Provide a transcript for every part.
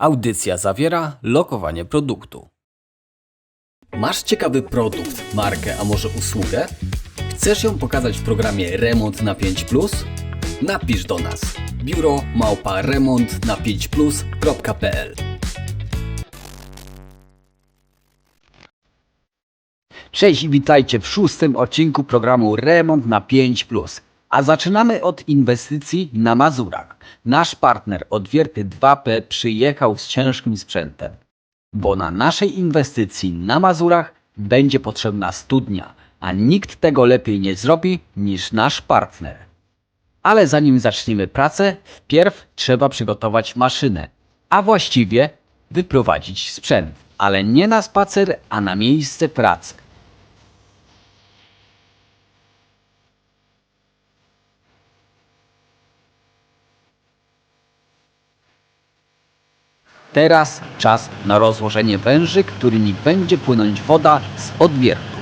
Audycja zawiera lokowanie produktu. Masz ciekawy produkt, markę, a może usługę? Chcesz ją pokazać w programie Remont na 5 Napisz do nas biuro małpa remont na 5plus.pl Cześć i witajcie w szóstym odcinku programu Remont na 5 A zaczynamy od inwestycji na Mazurach. Nasz partner Odwierty 2P przyjechał z ciężkim sprzętem, bo na naszej inwestycji na Mazurach będzie potrzebna studnia, a nikt tego lepiej nie zrobi niż nasz partner. Ale zanim zaczniemy pracę, wpierw trzeba przygotować maszynę, a właściwie wyprowadzić sprzęt, ale nie na spacer, a na miejsce pracy. Teraz czas na rozłożenie węży, którymi będzie płynąć woda z odwiertu.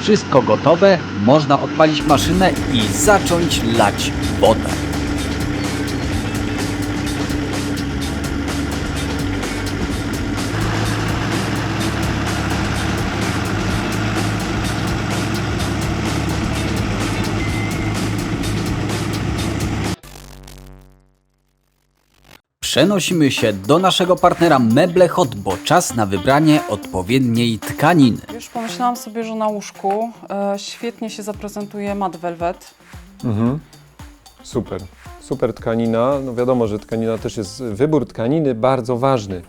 Wszystko gotowe, można odpalić maszynę i zacząć lać wodę. Przenosimy się do naszego partnera Meble Hot, bo czas na wybranie odpowiedniej tkaniny. Już pomyślałam sobie, że na łóżku e, świetnie się zaprezentuje mat velvet. Super. Super tkanina. No wiadomo, że tkanina też jest, wybór tkaniny bardzo ważny.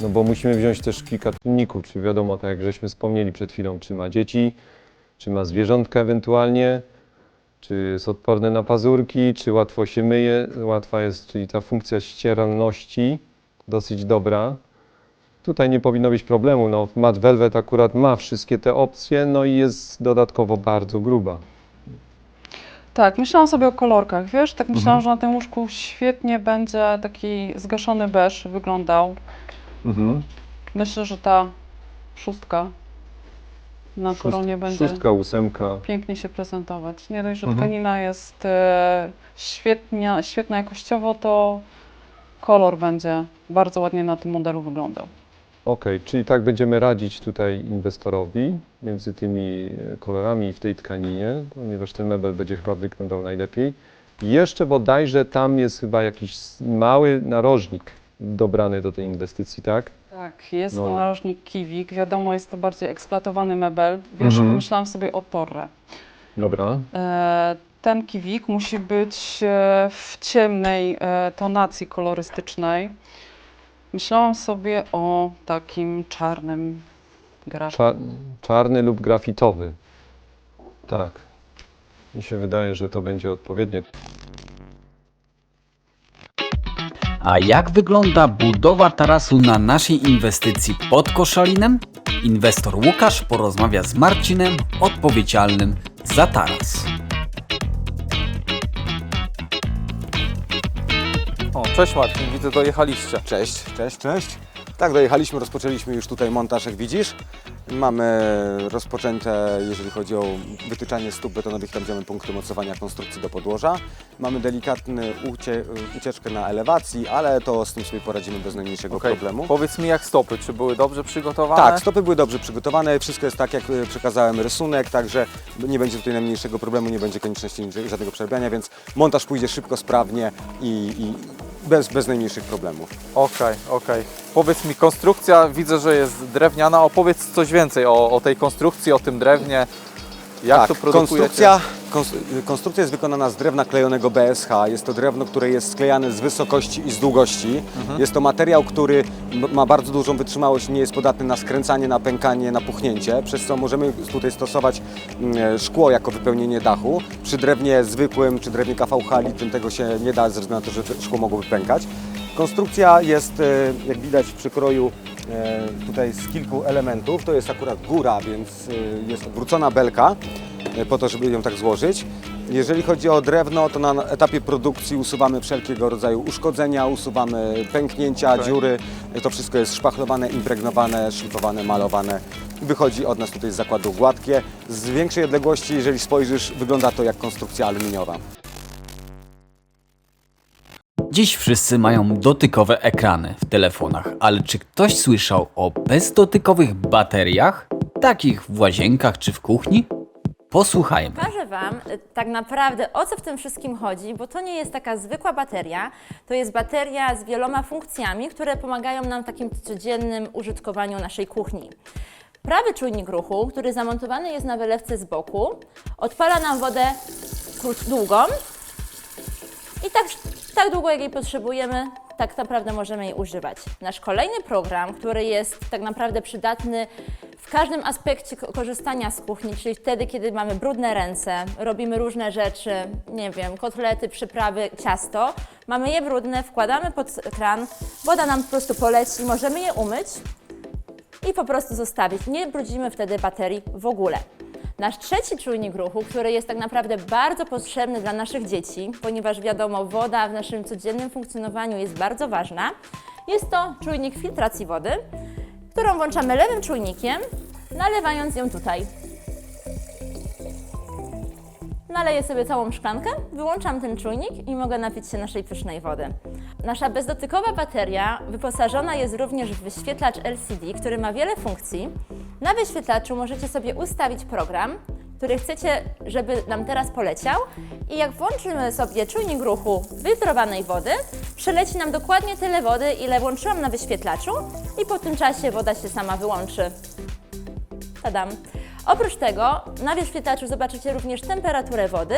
No bo musimy wziąć też kilka czynników, czy wiadomo, tak jak żeśmy wspomnieli przed chwilą, czy ma dzieci, czy ma zwierzątka ewentualnie, czy jest odporne na pazurki, czy łatwo się myje, łatwa jest, czyli ta funkcja ścieralności dosyć dobra. Tutaj nie powinno być problemu. No, mat Velvet akurat ma wszystkie te opcje, no i jest dodatkowo bardzo gruba. Tak, myślałam sobie o kolorkach, wiesz, tak myślałam, że na tym łóżku świetnie będzie taki zgaszony beż wyglądał. Mhm. Myślę, że ta szóstka na Szóst- będzie Szóstka, ósemka. pięknie się prezentować. Nie dość, że Mhm. tkanina jest e, świetnia, świetna jakościowo, to kolor będzie bardzo ładnie na tym modelu wyglądał. Okej, czyli tak będziemy radzić tutaj inwestorowi między tymi e, kolorami w tej tkaninie, ponieważ ten mebel będzie chyba wyglądał najlepiej. Jeszcze bodajże tam jest chyba jakiś mały narożnik dobrany do tej inwestycji, tak? Tak, jest No. narożnik Kiwik. Wiadomo, jest to bardziej eksploatowany mebel. Wiesz, Mhm. pomyślałam sobie o Torre. Dobra. E, Ten kiwik musi być e, w ciemnej e, tonacji kolorystycznej. Myślałam sobie o takim czarnym grafiku. Cza czarny lub grafitowy. Tak. Mi się wydaje, że to będzie odpowiednie. A jak wygląda budowa tarasu na naszej inwestycji pod Koszalinem? Inwestor Łukasz porozmawia z Marcinem, odpowiedzialnym za taras. O, cześć Marcin, widzę dojechaliście. Cześć, cześć, cześć. Tak, dojechaliśmy, rozpoczęliśmy już tutaj montaż, jak widzisz. Mamy rozpoczęte, jeżeli chodzi o wytyczanie stóp betonowych, tam będziemy punkty mocowania konstrukcji do podłoża. Mamy delikatny ucie, ucieczkę na elewacji, ale to z tym sobie poradzimy bez najmniejszego Okej, problemu. Powiedz mi jak stopy, czy były dobrze przygotowane? Tak, stopy były dobrze przygotowane, wszystko jest tak, jak y, przekazałem rysunek, także nie będzie tutaj najmniejszego problemu, nie będzie konieczności żadnego przerabiania, więc montaż pójdzie szybko, sprawnie i, i bez, bez najmniejszych problemów. Okej, okej. Powiedz mi, konstrukcja widzę, że jest drewniana. Opowiedz coś więcej o, o tej konstrukcji, o tym drewnie. Jak tak, to produkujecie? konstrukcja, kons- konstrukcja jest wykonana z drewna klejonego BSH. Jest to drewno, które jest sklejane z wysokości i z długości. Mhm. Jest to materiał, który ma bardzo dużą wytrzymałość, nie jest podatny na skręcanie, na pękanie, na puchnięcie, przez co możemy tutaj stosować mm, szkło jako wypełnienie dachu. Przy drewnie zwykłym czy drewnie KVH litrym tego się nie da, ze względu na to, że szkło mogłoby pękać. Konstrukcja jest, e, jak widać w przykroju, e, tutaj z kilku elementów. To jest akurat góra, więc e, jest odwrócona belka e, po to, żeby ją tak złożyć. Jeżeli chodzi o drewno, to na etapie produkcji usuwamy wszelkiego rodzaju uszkodzenia, usuwamy pęknięcia, Okej. dziury. To wszystko jest szpachlowane, impregnowane, szlifowane, malowane. Wychodzi od nas tutaj z zakładu gładkie. Z większej odległości, jeżeli spojrzysz, wygląda to jak konstrukcja aluminiowa. Dziś wszyscy mają dotykowe ekrany w telefonach, ale czy ktoś słyszał o bezdotykowych bateriach? Takich w łazienkach czy w kuchni? Posłuchajmy. Pokażę Wam y, tak naprawdę o co w tym wszystkim chodzi, bo to nie jest taka zwykła bateria, to jest bateria z wieloma funkcjami, które pomagają nam w takim codziennym użytkowaniu naszej kuchni. Prawy czujnik ruchu, który zamontowany jest na wylewce z boku, odpala nam wodę długą i tak, tak długo, jak jej potrzebujemy, tak naprawdę możemy jej używać. Nasz kolejny program, który jest tak naprawdę przydatny w każdym aspekcie ko- korzystania z kuchni, czyli wtedy, kiedy mamy brudne ręce, robimy różne rzeczy, nie wiem, kotlety, przyprawy, ciasto, mamy je brudne, wkładamy pod kran, woda nam po prostu poleci, możemy je umyć i po prostu zostawić. Nie brudzimy wtedy baterii w ogóle. Nasz trzeci czujnik ruchu, który jest tak naprawdę bardzo potrzebny dla naszych dzieci, ponieważ wiadomo, woda w naszym codziennym funkcjonowaniu jest bardzo ważna, jest to czujnik filtracji wody, którą włączamy lewym czujnikiem, nalewając ją tutaj. Naleję sobie całą szklankę, wyłączam ten czujnik i mogę napić się naszej pysznej wody. Nasza bezdotykowa bateria wyposażona jest również w wyświetlacz LCD, który ma wiele funkcji. Na wyświetlaczu możecie sobie ustawić program, który chcecie, żeby nam teraz poleciał i jak włączymy sobie czujnik ruchu filtrowanej wody, przeleci nam dokładnie tyle wody, ile włączyłam na wyświetlaczu i po tym czasie woda się sama wyłączy. Tadam. Oprócz tego na wyświetlaczu zobaczycie również temperaturę wody,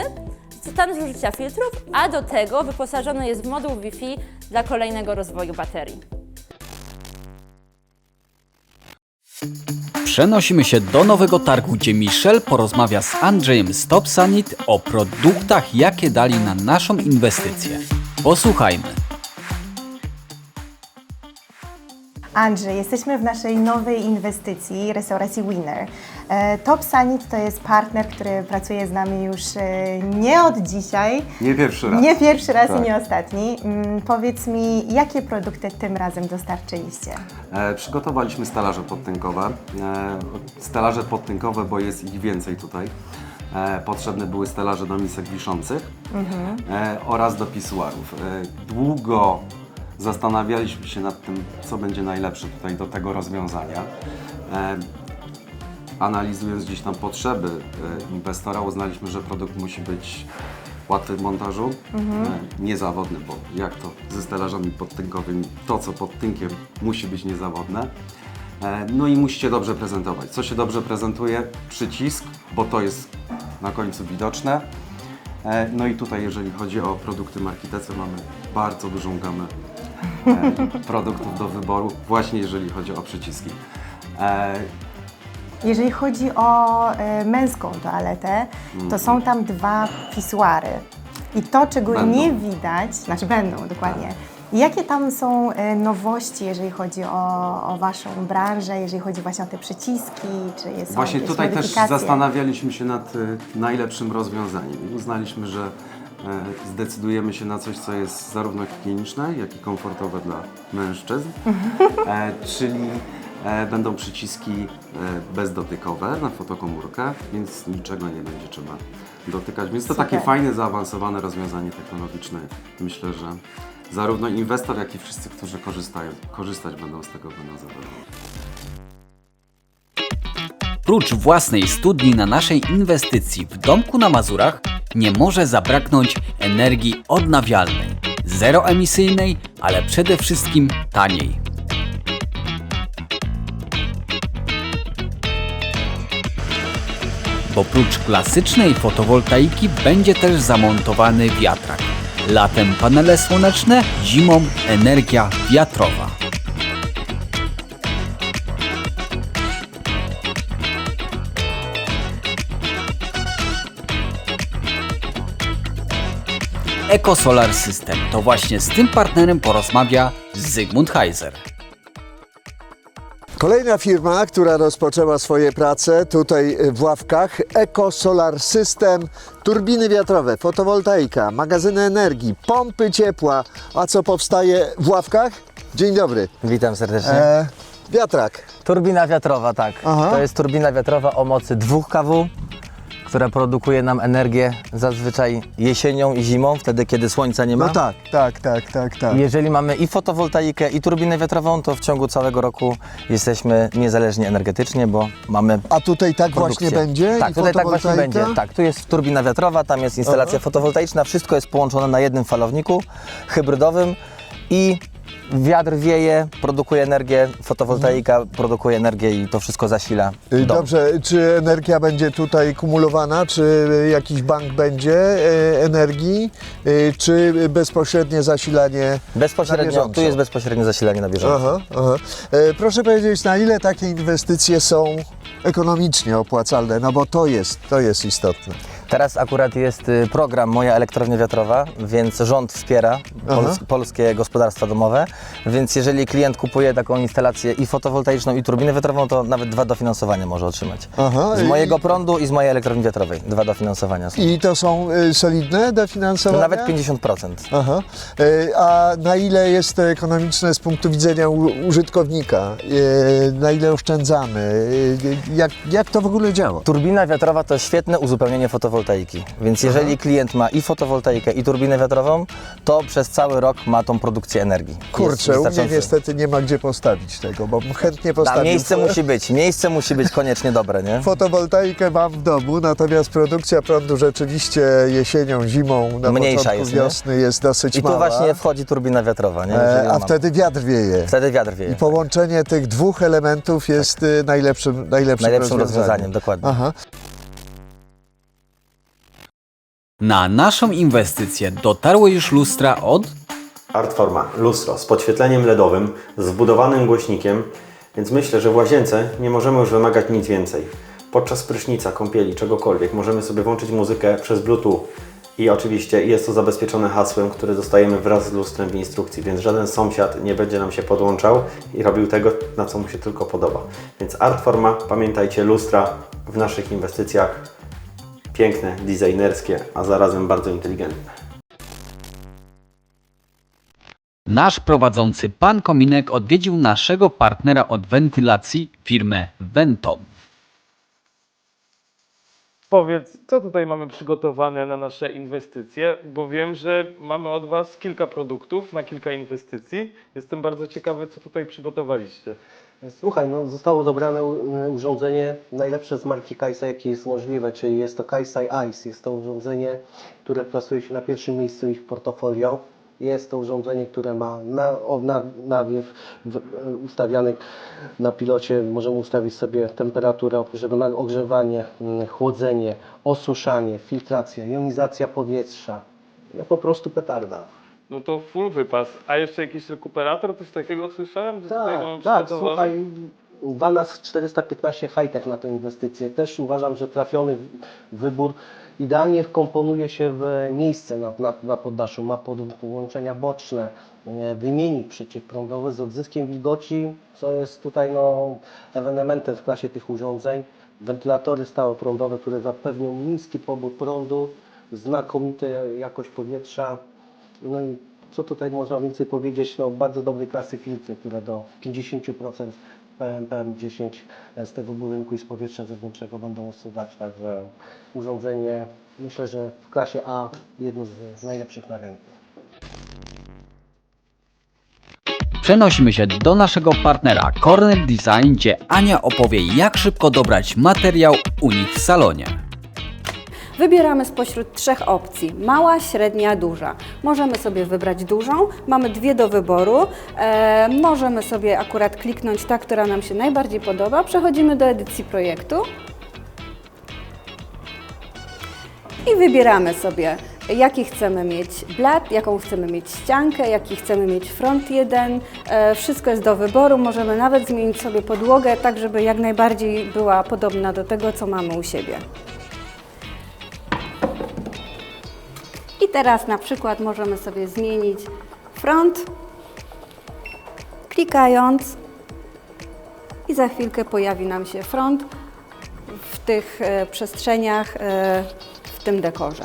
stan zużycia filtrów, a do tego wyposażony jest w moduł Wi-Fi dla kolejnego rozwoju baterii. Przenosimy się do nowego targu, gdzie Michelle porozmawia z Andrzejem z Top Sanit o produktach, jakie dali na naszą inwestycję. Posłuchajmy. Andrzej, jesteśmy w naszej nowej inwestycji restauracji Winner. E, Top Sanit to jest partner, który pracuje z nami już e, nie od dzisiaj. Nie pierwszy raz. Nie pierwszy raz Tak. i nie ostatni. Mm, Powiedz mi, jakie produkty tym razem dostarczyliście? E, przygotowaliśmy stelaże podtynkowe. E, stelaże podtynkowe, bo jest ich więcej tutaj. E, potrzebne były stelaże do misek wiszących e, oraz do pisuarów. E, długo zastanawialiśmy się nad tym, co będzie najlepsze tutaj do tego rozwiązania. E, analizując gdzieś tam potrzeby e, inwestora, uznaliśmy, że produkt musi być łatwy w montażu, e, niezawodny, bo jak to ze stelażami podtynkowymi, to co pod tynkiem musi być niezawodne. E, No i musicie dobrze prezentować. Co się dobrze prezentuje? Przycisk, bo to jest na końcu widoczne. No i tutaj, jeżeli chodzi o produkty marki TC, mamy bardzo dużą gamę produktów do wyboru, właśnie jeżeli chodzi o przyciski. Jeżeli chodzi o e, męską toaletę, to są tam dwa pisuary. I to, czego Będą. nie widać, znaczy będą dokładnie. Jakie tam są e, nowości, jeżeli chodzi o, o Waszą branżę, jeżeli chodzi właśnie o te przyciski, czy są Właśnie jakieś tutaj też modyfikacje? zastanawialiśmy się nad y, najlepszym rozwiązaniem i uznaliśmy, że e, zdecydujemy się na coś, co jest zarówno higieniczne, jak i komfortowe dla mężczyzn, e, czyli będą przyciski e, bezdotykowe na fotokomórkę, więc niczego nie będzie trzeba dotykać. Więc to takie Super. fajne, zaawansowane rozwiązanie technologiczne. Myślę, że zarówno inwestor, jak i wszyscy, którzy korzystają, korzystać będą z tego, będą zadowoleni. Prócz własnej studni na naszej inwestycji w domku na Mazurach nie może zabraknąć energii odnawialnej, zeroemisyjnej, ale przede wszystkim taniej. Bo prócz klasycznej fotowoltaiki będzie też zamontowany wiatrak. Latem panele słoneczne, zimą energia wiatrowa. EcoSolar System. To właśnie z tym partnerem porozmawia Zygmunt Heiser. Kolejna firma, która rozpoczęła swoje prace tutaj w Ławkach, Eco Solar System, turbiny wiatrowe, fotowoltaika, magazyny energii, pompy ciepła. A co powstaje w Ławkach? Dzień dobry. Witam serdecznie. E, wiatrak. Turbina wiatrowa, tak. Aha. To jest turbina wiatrowa o mocy 2 kW, która produkuje nam energię zazwyczaj jesienią i zimą, wtedy kiedy słońca nie ma. No tak, tak, tak, tak, tak. Jeżeli mamy i fotowoltaikę, i turbinę wiatrową, to w ciągu całego roku jesteśmy niezależni energetycznie, bo mamy A tutaj tak produkcję. właśnie będzie? Tak, I tutaj tak właśnie będzie. Tak, tu jest turbina wiatrowa, tam jest instalacja fotowoltaiczna, wszystko jest połączone na jednym falowniku hybrydowym i wiatr wieje, produkuje energię, fotowoltaika produkuje energię i to wszystko zasila Y, dom. Dobrze, czy energia będzie tutaj kumulowana, czy jakiś bank będzie e, energii, y, czy bezpośrednie zasilanie na Bezpośrednio, bieżąco? tu jest bezpośrednie zasilanie na bieżąco. Aha, aha. E, proszę powiedzieć, na ile takie inwestycje są ekonomicznie opłacalne, no bo to jest, to jest istotne. Teraz akurat jest y, program Moja Elektrownia Wiatrowa, więc rząd wspiera pols Aha. polskie gospodarstwa domowe, więc jeżeli klient kupuje taką instalację i fotowoltaiczną i turbinę wiatrową, to nawet dwa dofinansowania może otrzymać. Aha, Z i- mojego prądu i z mojej elektrowni wiatrowej. Dwa dofinansowania są. I to są y, solidne dofinansowania? Nawet 50%. Aha. E, A na ile jest to ekonomiczne z punktu widzenia u- użytkownika? E, Na ile oszczędzamy? E, Jak, jak to w ogóle działa? Turbina wiatrowa to świetne uzupełnienie fotowoltaiki, więc jeżeli klient ma i fotowoltaikę i turbinę wiatrową, to przez cały rok ma tą produkcję energii. Kurczę, u mnie niestety nie ma gdzie postawić tego, bo chętnie A postawił. miejsce musi być, miejsce musi być koniecznie dobre, nie? Fotowoltaikę mam w domu, natomiast produkcja prądu rzeczywiście jesienią, zimą, na Mniejsza początku jest, nie? wiosny jest dosyć I tu mała. właśnie wchodzi turbina wiatrowa, nie? E, a wtedy wiatr wieje. Wtedy wiatr wieje. I połączenie tych dwóch elementów jest y, najlepszym, najlepszym, Najlepszym rozwiązaniem. rozwiązaniem, dokładnie. Aha. Na naszą inwestycję dotarły już lustra od Artforma, lustro z podświetleniem LEDowym, z wbudowanym głośnikiem, więc myślę, że w łazience nie możemy już wymagać nic więcej. Podczas prysznica, kąpieli, czegokolwiek możemy sobie włączyć muzykę przez Bluetooth i oczywiście jest to zabezpieczone hasłem, które dostajemy wraz z lustrem w instrukcji, więc żaden sąsiad nie będzie nam się podłączał i robił tego, na co mu się tylko podoba. Więc Artforma, pamiętajcie, lustra w naszych inwestycjach piękne, designerskie, a zarazem bardzo inteligentne. nasz prowadzący pan Kominek odwiedził naszego partnera od wentylacji, firmę Ventom. Powiedz, co tutaj mamy przygotowane na nasze inwestycje, bo wiem, że mamy od Was kilka produktów na kilka inwestycji. Jestem bardzo ciekawy, co tutaj przygotowaliście. Słuchaj, no zostało dobrane u- urządzenie najlepsze z marki Kaisa, jakie jest możliwe, czyli jest to Kaisa Ice. Jest to urządzenie, które plasuje się na pierwszym miejscu ich portfolio. Jest to urządzenie, które ma na, na, nawiew ustawiany na pilocie. Możemy ustawić sobie temperaturę, żeby na ogrzewanie, mm, chłodzenie, osuszanie, filtracja, jonizacja powietrza. No po prostu petarda. No to full wypas. A jeszcze jakiś rekuperator, coś takiego słyszałem? Tak, tak, słuchaj, Walas 415 high-tech na tę inwestycję. Też uważam, że trafiony wybór. Idealnie wkomponuje się w miejsce na, na, na poddaszu. Ma pod- połączenia boczne, e, wymiennik przeciwprądowy z odzyskiem wilgoci, co jest tutaj no, ewenementem w klasie tych urządzeń. Wentylatory stałoprądowe, które zapewnią niski pobór prądu, znakomita jakość powietrza. No i co tutaj można więcej powiedzieć? No, bardzo dobrej klasy filtry, które do 50% PM, PM10 z tego budynku i z powietrza zewnętrznego będą usuwać. Także urządzenie myślę, że w klasie A jedno z najlepszych na rynku. Przenosimy się do naszego partnera Corner Design, gdzie Ania opowie jak szybko dobrać materiał u nich w salonie. Wybieramy spośród trzech opcji: mała, średnia, duża. Możemy sobie wybrać dużą, mamy dwie do wyboru. E, możemy sobie akurat kliknąć ta, która nam się najbardziej podoba. Przechodzimy do edycji projektu i wybieramy sobie, jaki chcemy mieć blat, jaką chcemy mieć ściankę, jaki chcemy mieć front jeden. E, wszystko jest do wyboru. Możemy nawet zmienić sobie podłogę, tak żeby jak najbardziej była podobna do tego, co mamy u siebie. Teraz na przykład możemy sobie zmienić front, klikając i za chwilkę pojawi nam się front w tych e, przestrzeniach, e, w tym dekorze.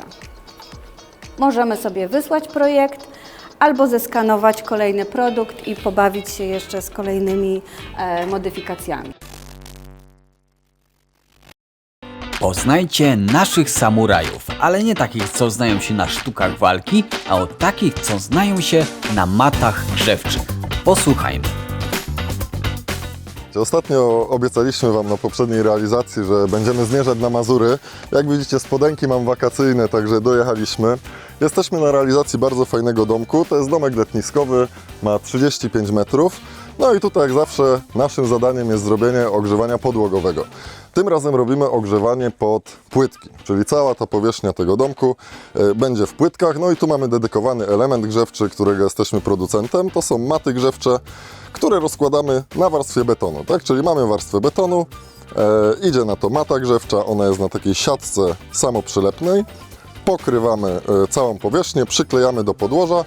Możemy sobie wysłać projekt albo zeskanować kolejny produkt i pobawić się jeszcze z kolejnymi e, modyfikacjami. Poznajcie naszych samurajów, ale nie takich, co znają się na sztukach walki, a od takich, co znają się na matach grzewczych. Posłuchajmy. Ostatnio obiecaliśmy Wam na poprzedniej realizacji, że będziemy zmierzać na Mazury. Jak widzicie, spodenki mam wakacyjne, także dojechaliśmy. Jesteśmy na realizacji bardzo fajnego domku. To jest domek letniskowy, ma 35 metrów. No i tutaj, jak zawsze, naszym zadaniem jest zrobienie ogrzewania podłogowego. Tym razem robimy ogrzewanie pod płytki, czyli cała ta powierzchnia tego domku e, będzie w płytkach. No i tu mamy dedykowany element grzewczy, którego jesteśmy producentem. To są maty grzewcze, które rozkładamy na warstwie betonu, tak? Czyli mamy warstwę betonu, e, idzie na to mata grzewcza, ona jest na takiej siatce samoprzylepnej. Pokrywamy e, całą powierzchnię, przyklejamy do podłoża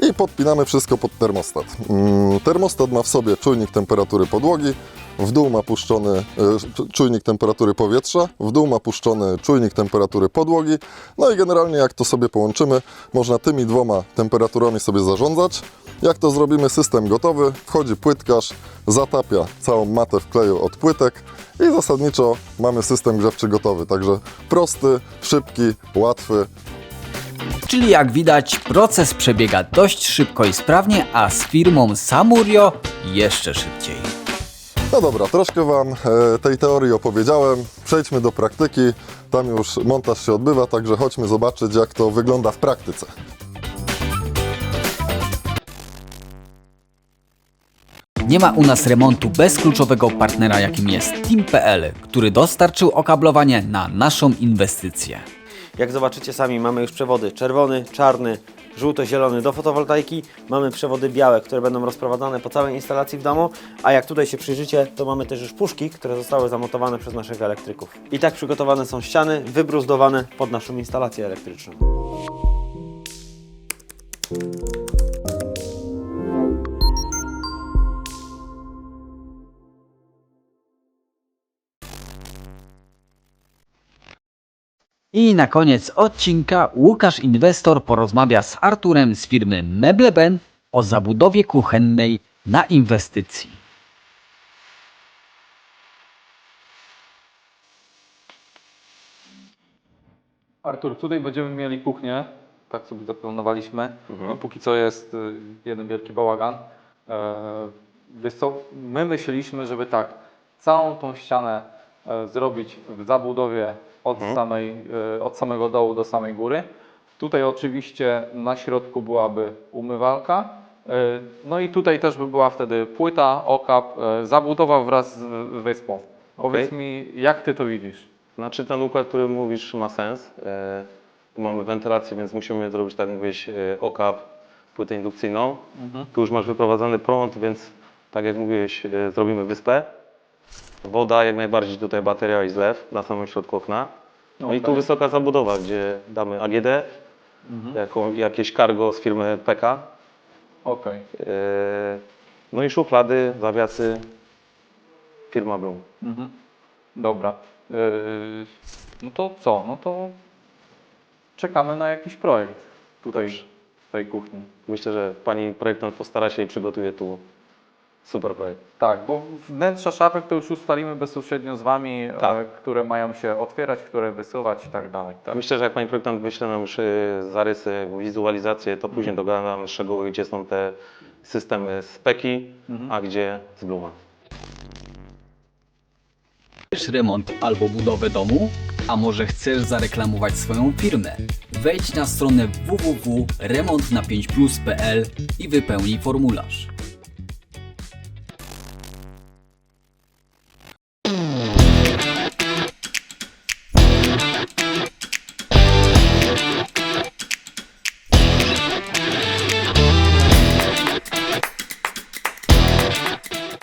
i podpinamy wszystko pod termostat. Mm, Termostat ma w sobie czujnik temperatury podłogi, w dół ma puszczony e, czu- czujnik temperatury powietrza, w dół ma puszczony czujnik temperatury podłogi. No i generalnie jak to sobie połączymy, można tymi dwoma temperaturami sobie zarządzać. Jak to zrobimy, system gotowy, wchodzi płytkarz, zatapia całą matę w kleju od płytek i zasadniczo mamy system grzewczy gotowy. Także prosty, szybki, łatwy, Czyli jak widać, proces przebiega dość szybko i sprawnie, a z firmą Samurio jeszcze szybciej. No dobra, troszkę Wam e, tej teorii opowiedziałem. Przejdźmy do praktyki. Tam już montaż się odbywa, także chodźmy zobaczyć, jak to wygląda w praktyce. Nie ma u nas remontu bez kluczowego partnera, jakim jest Team.pl, który dostarczył okablowanie na naszą inwestycję. Jak zobaczycie sami, mamy już przewody czerwony, czarny, żółto-zielony do fotowoltaiki. Mamy przewody białe, które będą rozprowadzane po całej instalacji w domu. A jak tutaj się przyjrzycie, to mamy też już puszki, które zostały zamontowane przez naszych elektryków. I tak przygotowane są ściany, wybruzdowane pod naszą instalację elektryczną. I na koniec odcinka Łukasz Inwestor porozmawia z Arturem z firmy Mebleben o zabudowie kuchennej na inwestycji. Artur, tutaj będziemy mieli kuchnię, tak sobie zaplanowaliśmy. No, póki co jest y, jeden wielki bałagan. E, Wiesz co, my myśleliśmy, żeby tak, całą tą ścianę e, zrobić w zabudowie od, samej, e, od samego dołu do samej góry. Tutaj oczywiście na środku byłaby umywalka. e, No i tutaj też by była wtedy płyta, okap, e, zabudowa wraz z wyspą. Powiedz mi, jak ty to widzisz? Znaczy ten układ, który mówisz ma sens. Mamy wentylację, więc musimy zrobić, tak e, okap, płytę indukcyjną. Mhm. Tu już masz wyprowadzany prąd, więc tak jak mówiłeś, zrobimy wyspę. Woda, jak najbardziej tutaj bateria i zlew na samym środku okna. No i tu Okej. wysoka zabudowa, gdzie damy AGD, Mhm. jakieś cargo z firmy PK. Okej. E, no i szuflady, zawiasy, firma Bloom. Mhm. Dobra. Yy, no to co? No to czekamy na jakiś projekt tutaj w tej kuchni. Myślę, że pani projektant postara się i przygotuje tu super projekt. Tak, bo wnętrza szafek to już ustalimy bezpośrednio z Wami, Tak. e, które mają się otwierać, które wysuwać i tak dalej. Tak? Myślę, że jak pani projektant wyśle nam już y, zarysy, wizualizację, to później dogadamy szczegóły, gdzie są te systemy z Peki, a gdzie z Bluma. Chcesz remont albo budowę domu? A może chcesz zareklamować swoją firmę? Wejdź na stronę www.remontna5plus.pl i wypełnij formularz.